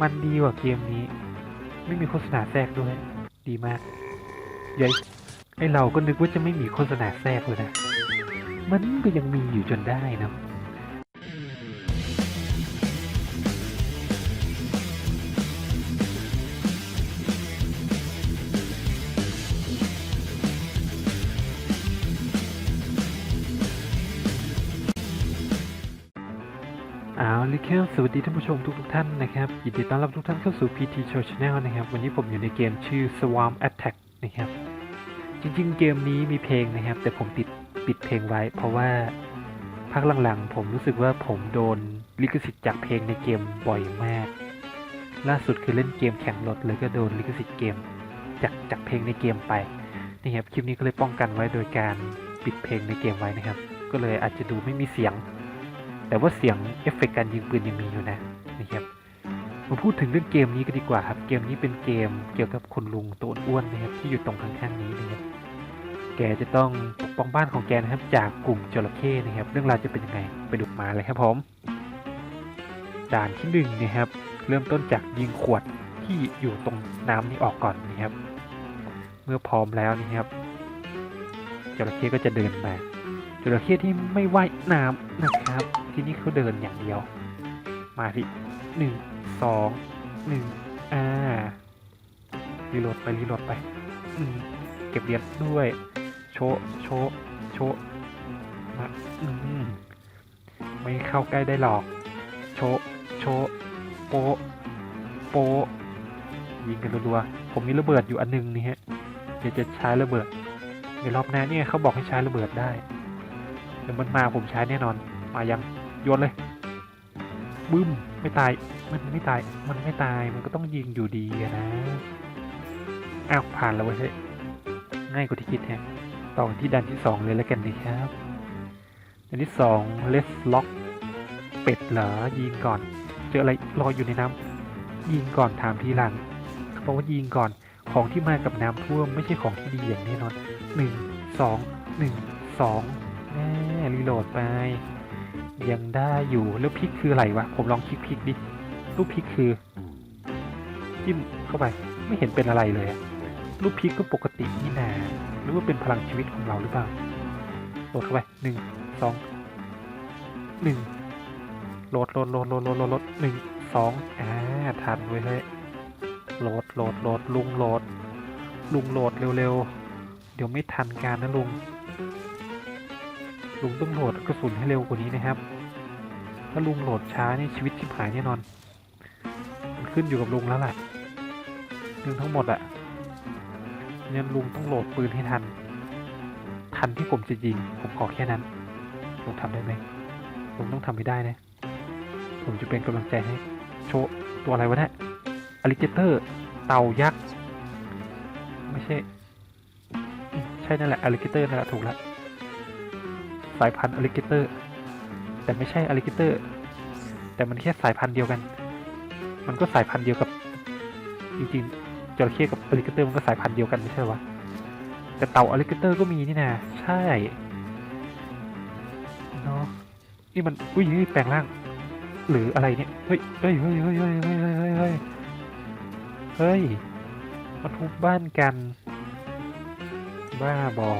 มันดีกว่าเกมนี้ ไม่มีโฆษณาแทรกด้วย ดีมากยัยไอเราก็นึกว่าจะไม่มีโฆษณาแทรกเลยนะ มันก็ยังมีอยู่จนได้นะ เอาเลยครับสวัสดีท่านผู้ชมทุกทท่านนะครับยินดีต้อนรับทุกท่านเข้าสู่ PT Show Channel นะครับ วันนี้ผมอยู่ในเกมชื่อ Swarm Attack นะครับ จริงๆ เกมนี้มีเพลงนะครับ แต่ผมติดปิดเพลงไว้ เพราะว่าพักหลังๆ ผมรู้สึกว่าผมโดนลิขสิทธิ์จากเพลงในเกมบ่อยมาก ล่าสุดคือเล่นเกมแข่งรถเลยก็โดนลิขสิทธิ์เกมจากจากเพลงในเกมไปนี่ครับคลิปนี้ก็เลยป้องกันไว้โดยการปิดเพลงในเกมไว้นะครับ ก็เลยอาจจะดูไม่มีเสียง แต่ว่าเสียงเอฟเฟกต์การยิงปืนยังมีอยู่นะนะครับมาพูดถึงเรื่องเกมนี้กันดีกว่าครับ เกมนี้เป็นเกมเกี่ยวกับคนลุงตัวอ้วนนะครับที่อยู่ตรงข้างๆนี้นะครับแกจะต้องปกป้องบ้านของแกนะครับจากกลุ่มจระเข้นะครับ เรื่องราวจะเป็นยังไงไปดูมาเลยครับผมด่านที่หนึ่งนะครับ เริ่มต้นจากยิงขวดที่อยู่ตรงน้ำนี้ออกก่อนนะครับ เมื่อพร้อมแล้วนะครับจระเข้ก็จะเดินมา จระเข้ที่ไม่ว่ายน้ำนะครับ ที่นี่เขาเดินอย่างเดียว มาสิหนึ่งสองหนึ่งอ่ารีโหลดไปรีโหลดไปอืมเก็บเหรียญด้วย โชโชโชว์มาอืมไม่เข้าใกล้ได้หรอก โชโชโปโปยิงกันรัวๆผมมีระเบิดอยู่อันหนึงนี่ฮะเดี๋ยวจะใช้ระเบิดในรอบหน้าเนี่ยเขาบอกให้ใช้ระเบิดได้ ดี๋ยวมันมาผมใช้แน่นอน มายังโยนเลยบึ้มไม่ตาย มันไม่ตาย มันไม่ตายมันก็ต้องยิงอยู่ดีนะอ้าวผ่านแล้วเว้ยง่ายกว่าที่คิดแฮะต่อที่ดันที่สองเลยแล้วกันนะครับดันที่สองเลสล็อกเป็ดเหรอยิงก่อน เจออะไรรออยู่ในน้ำยิงก่อนถามทีหลังเขาบอกว่ายิงก่อนของที่มากับน้ำท่วมไม่ใช่ของที่ดีอย่างแน่นอนหนึ่งสองหนึ่งสอง รีโหลดไป ยังได้อยู่แล้วพลิกคืออะไรวะ ผมลองคลิกพลิกดิ รูปพลิกคือ จิ้มเข้าไป ไม่เห็นเป็นอะไรเลยอะรูปพลิกก็ปกตินี่นาหรือว่าเป็นพลังชีวิตของเราหรือเปล่าโหลดเข้าไปหนึ่งสองหนึ่งโหลดโหลดโหลดโหลดโหลดโหลดโหลดหนึ่งสองอ่าทันไว้เลยโหลดโหลดโหลดลุงโหลด ลุงโหลดเร็วๆ เดี๋ยวไม่ทันการนะลุง ลุงต้องโหลดกระสุนให้เร็วกว่านี้นะครับ ถ้าลุงโหลดช้านี่ชีวิตชิบหายแน่นอน มันขึ้นอยู่กับลุงแล้วล่ะเรื่องทั้งหมดอะเนี่ยลุงต้องโหลดปืนให้ทัน ทันที่ผมจะยิง ผมขอแค่นั้น ลุงทำได้ไหมลุงต้องทำให้ได้นะ ผมจะเป็นกำลังใจให้ โชว์ตัวอะไรวะเนี่ยอลิเกเตอร์ เต่ายักษ์ ไม่ใช่ ใช่นั่นแหละอลิเกเตอร์นั่นแหละถูกแล้ว สายพันธุ์อลิเกเตอร์ แต่ไม่ใช่อลิเกเตอร์ แต่มันแค่สายพันธุ์เดียวกัน มันก็สายพันธุ์เดียวกับจริงๆจระเข้กับอลิเกเตอร์มันก็สายพันธุ์เดียวกันไม่ใช่หรอวะแต่เต่าอลิเกเตอร์ก็มีนี่นะใช่เนาะนี่มันอุ้ยนี่แปลงร่าง หรืออะไรเนี่ยเฮ้ยเฮ้ยเฮ้ยเฮ้ยเฮ้ยเฮ้ยเฮ้ยเฮ้ยเฮ้ยมาทุบบ้านกัน บ้าบอ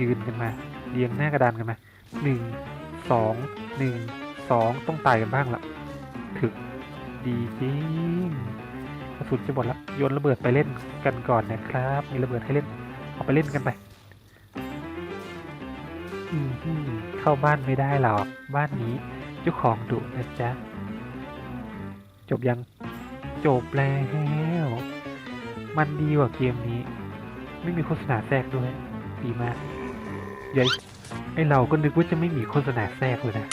ยืนกันมา เรียงหน้ากระดานกันมาหนึ่งสองหนึ่งสองต้องตายกันบ้างละถึกดีจริงกระสุนจะหมดละโยนระเบิดไปเล่นกันก่อนนะครับ มีระเบิดให้เล่นเอาไปเล่นกันไปอืมฮึ่มเข้าบ้านไม่ได้หรอกบ้านนี้เจ้าของดุนะจ๊ะ จบยัง จบแล้วมันดีกว่าเกมนี้ ไม่มีโฆษณาแทรกด้วย ดีมาก ย้ยไอเราก็นึกว่าจะไม่มีโฆษณาแทรกเลยนะ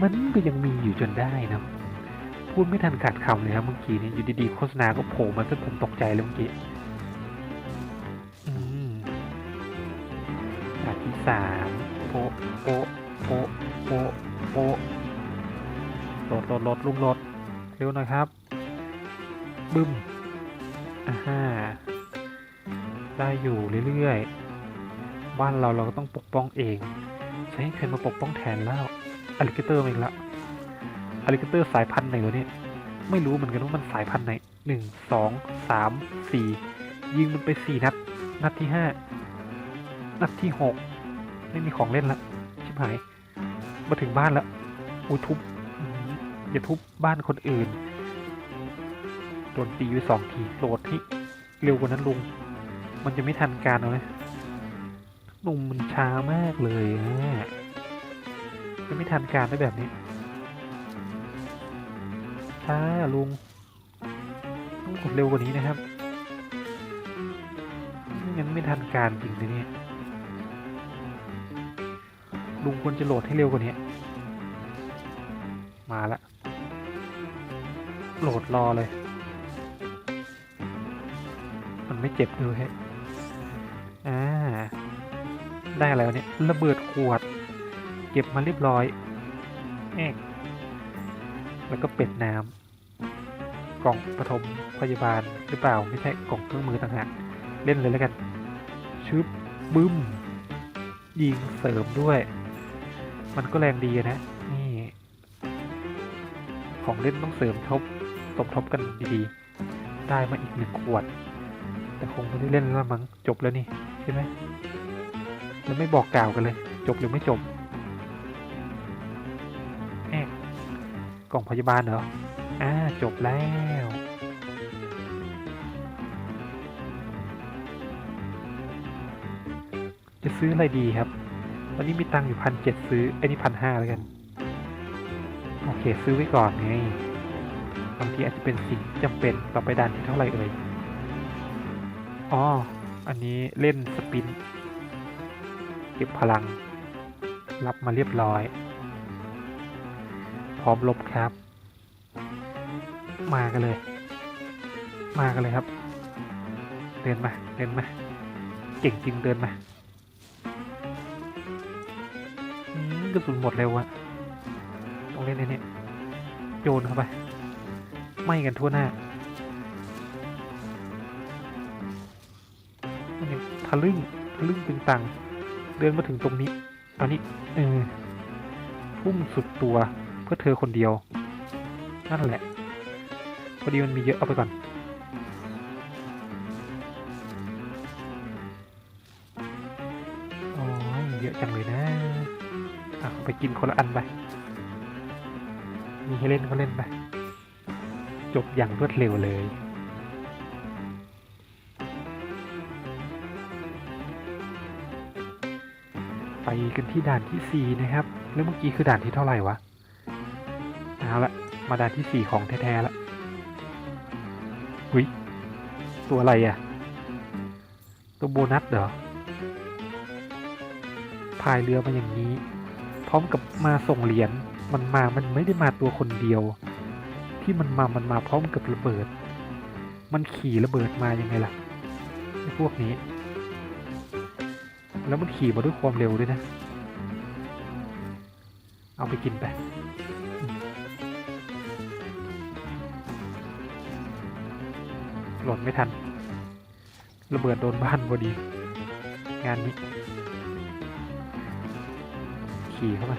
มันก็ยังมีอยู่จนได้นะพูดไม่ทันขาดคำเลยครับเมื่อกี้นี้อยู่ดีๆโฆษณาก็โผล่มาจนผมตกใจเลยเมื่อกี้อืมด่านที่สามโปะโปะโปะโปะโปะโหลดโหลดโหลดลุงโหลดเร็วหน่อยครับ บึ้มอ่าฮ่าได้อยู่เรื่อยๆ บ้านเราเราก็ต้องปกป้องเองใช้ให้ใครมาปกป้องแทนแล้วอลิเกเตอร์มาอีกละลิเกเตอร์สายพันธุ์ไหนวะเนี่ยไม่รู้เหมือนกันว่ามันสายพันธุ์ไหนหนึ่งสองสามสี่ยิงมันไปสี่นัด นัดที่ห้านัดที่หกไม่มีของเล่นละชิบหาย มาถึงบ้านแล้วอุ้ยทุบอย่าทุบบ้านคนอื่นโดนตีไปสองทีโหลดที่เร็วกว่านั้นลุง มันจะไม่ทันการเอาเลย ลุงมันช้ามากเลยนะจะไม่ทันการได้แบบนี้ ช้าลุง ต้องกดเร็วกว่านี้นะครับไม่งั้นไม่ทันการจริงนะเนี่ย ลุงควรจะโหลดให้เร็วกว่านี้ มาละ โหลดรอเลย มันไม่เจ็บเลยฮะอ่า ได้อะไรวะเนี่ยระเบิดขวด เก็บมาเรียบร้อยแอกแล้วก็เป็ดน้ำกล่องปฐมพยาบาลหรือเปล่าไม่ใช่กล่องเครื่องมือต่างหากเล่นเลยแล้วกันชึบบึ้ม ยิงเสริมด้วย มันก็แรงดีนะ นี่ ของเล่นต้องเสริมทบสมทบกันดีๆ ได้มาอีกหนึ่งขวด แต่คงไม่ได้เล่นแล้วมั้งจบแล้วนี่ ใช่ไหม แล้วไม่บอกกล่าวกันเลย จบหรือไม่จบแอกกล่องพยาบาลเหรออ่าจบแล้วจะซื้ออะไรดีครับ ตอนนี้มีตังค์อยู่พันเจ็ดซื้อไอ้นี่พันห้าแล้วกัน โอเค ซื้อไว้ก่อนไง บางทีอาจจะเป็นสิ่งจำเป็นต่อไปด่านที่เท่าไหร่เอ่ย อ๋อ อันนี้เล่นสปิน ก็บพลัง รับมาเรียบร้อย พร้อมลบครับ มากันเลย มากันเลยครับ เดินมาเดินมาเก่งจริงเดินมาอืมกระสุนหมดเร็วอะต้องเล่นไอ้เนี่ยโยนเข้าไปไหม่กันทั่วหน้ามันยังทะลึ่งทะลึ่งตึงตัง เดินมาถึงตรงนี้ตอนนี้เออพุ่งสุดตัวเพื่อเธอคนเดียว นั่นแหละ พอดีมันมีเยอะเอาไปก่อนโอ้ยเยอะจังเลยนะอะเอาไปกินคนละอันไป มีให้เล่นก็เล่นไป จบอย่างรวดเร็วเลย กันที่ด่านที่สี่นะครับ แล้วเมื่อกี้คือด่านที่เท่าไหร่วะเอาละมาด่านที่สี่ของแท้ๆละหุยตัวอะไรอะ่ะ ตัวโบนัสเหรอพายเรือมาอย่างนี้ พร้อมกับมาส่งเหรียญมันมา มันไม่ได้มาตัวคนเดียว ที่มันมา มันมาพร้อมกับระเบิด มันขี่ระเบิดมายังไงล่ะไอ้พวกนี้ แล้วมันขี่มาด้วยความเร็วด้วยนะ เอาไปกินไปหล่นไม่ทัน ระเบิดโดนบ้านพอดี งานนี้ ขี่เข้ามา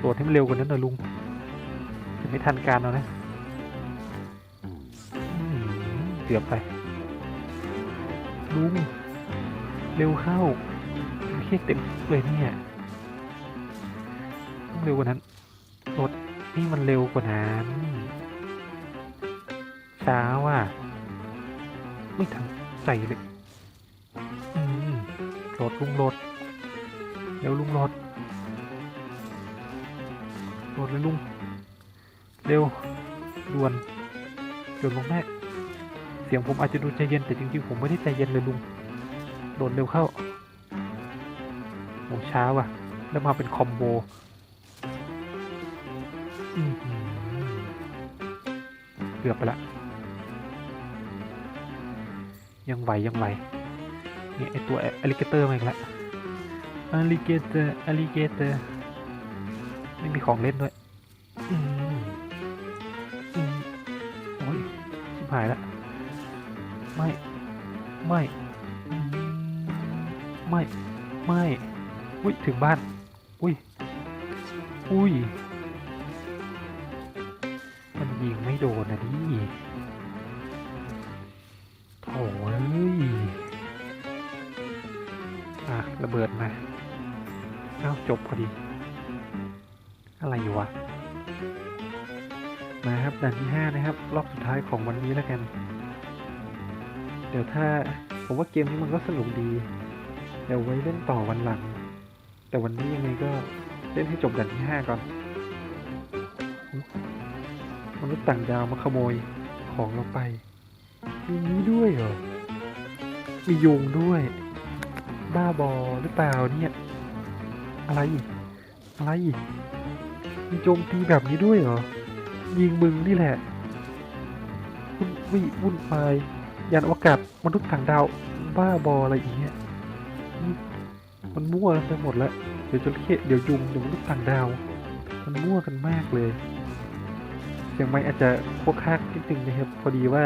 โดดให้มันเร็วกว่านั้นหน่อยลุงจะไม่ทันการแล้วนะเกือบไปลุง เร็วเข้าไม่ใช่เต็มเลยเนี่ยต้องเร็วกว่านั้นรถนี่มันเร็วกว่านั้นช้าว่ะไม่ทันใจเลยอืมโหลดลุงโหลดเร็วลุงโหลดโหลดเลยลุงเร็วด่วนด่วนมากเสียงผมอาจจะดูใจเย็นแต่จริงๆผมไม่ได้ใจเย็นเลยลุง โหลดเร็วเข้าโหช้าว่ะ แล้วมาเป็นคอมโบเกือบไปละ ยังไหวยังไหวเนี่ยไอตัวอลิเกเตอร์มาอีกล้วอลิเกเตอร์อลิเกเตอร์ไม่มีของเล่นด้วยโอ้ยชิบหายละ ไม่ ไม่ ไม่ ไม่ อุ้ย ถึงบ้าน อุ้ย อุ้ย มันยิงไม่โดนนะดิโถ่เอ้ย อะ ระเบิดมาเอ้าจบพอดี อะไรอยู่วะ มาครับด่านที่ห้านะครับ รอบสุดท้ายของวันนี้แล้วกัน เดี๋ยวถ้าผมว่าเกมนี้มันก็สนุกดี ดี๋ยวไว้เล่นต่อวันหลัง แต่วันนี้ยังไงก็เล่นให้จบด่านที่ห้าก่อนมนุษย์ต่างดาวมาขโมยของเราไป มีนี้ด้วยเหรอ มียุงด้วย บ้าบอหรือเปล่าเนี่ย อะไรอีก อะไรอีก มีโจมตีแบบนี้ด้วยเหรอ ยิงมึงนี่แหละวุ่นวิวุ่นวายยานอวกาศมนุษย์ต่างดาว บ้าบออะไรอย่างเงี้ย มันมั่วไปหมดแล้ว เดี๋ยวจระเข้เดี๋ยวยุงเดี๋ยวมนุษย์ต่างดาว มันมั่วกันมากเลยเสียงไม้อาจจะพวกคากนิดนึงนะครับ พอดีว่า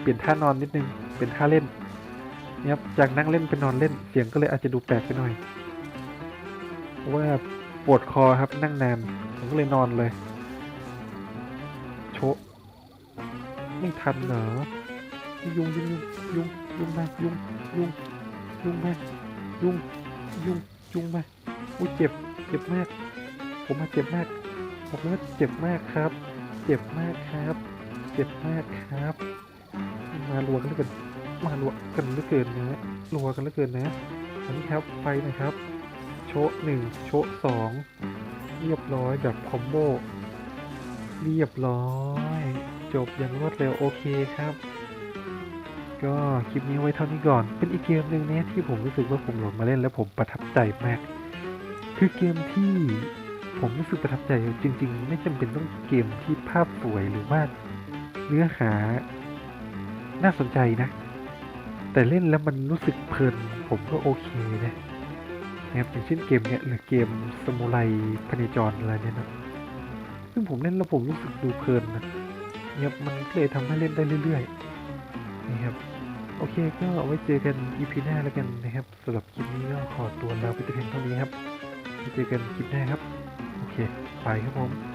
เปลี่ยนท่านอนนิดนึง เป็นท่าเล่นนี่ยครับจากนั่งเล่นเป็นนอนเล่น เสียงก็เลยอาจจะดูแปลกไปหน่อยเพราะว่าปวดคอครับนั่งนานผมก็เลยนอนเลย โชะไม่ทันเหรอยุงยุงยุงยุงมายุงยุง ยุงมายุงยุงยุงมาอุ้ยเจ็บเจ็บมาก ผมมาเจ็บมากผมว่าเจ็บมากครับ เจ็บมากครับ เจ็บมากครับ มาลัวกันเหลือเกินมาลัวกันเหลือเกินนะลัวกันเหลือเกินนะอันนี้ครับไปนะครับ โชหนึ่งโชสองเรียบร้อยแบบคอมโบเรียบร้อย จบอย่างรวดเร็วโอเคครับ ก็คลิปนี้ไว้เท่านี้ก่อน เป็นอีกเกมหนึ่งเนี่ยที่ผมรู้สึกว่าผมโหลดมาเล่นแล้วผมประทับใจมาก คือเกมที่ผมรู้สึกประทับใจจริง ๆ ไม่จำเป็นต้องเกมที่ภาพสวยหรือว่าเนื้อหาน่าสนใจนะ แต่เล่นแล้วมันรู้สึกเพลินผมก็โอเคนะนะครับอย่างเช่นเกมเนี้ยหรือเกมสมุไรพเนจรอะไรเนี่ยนะซึ่งผมเล่นแล้วผมรู้สึกดูเพลินนะเนี่ยมันเลยทำให้เล่นได้เรื่อย ๆ นะครับ โอเคก็เอาไว้เจอกันอีพีหน้าแล้วกันนะครับสำหรับคลิปนี้ก็ขอตัวลาไปแต่เพียงเท่านี้ครับไว้เจอกันคลิปหน้าครับ โอเค ไปครับผม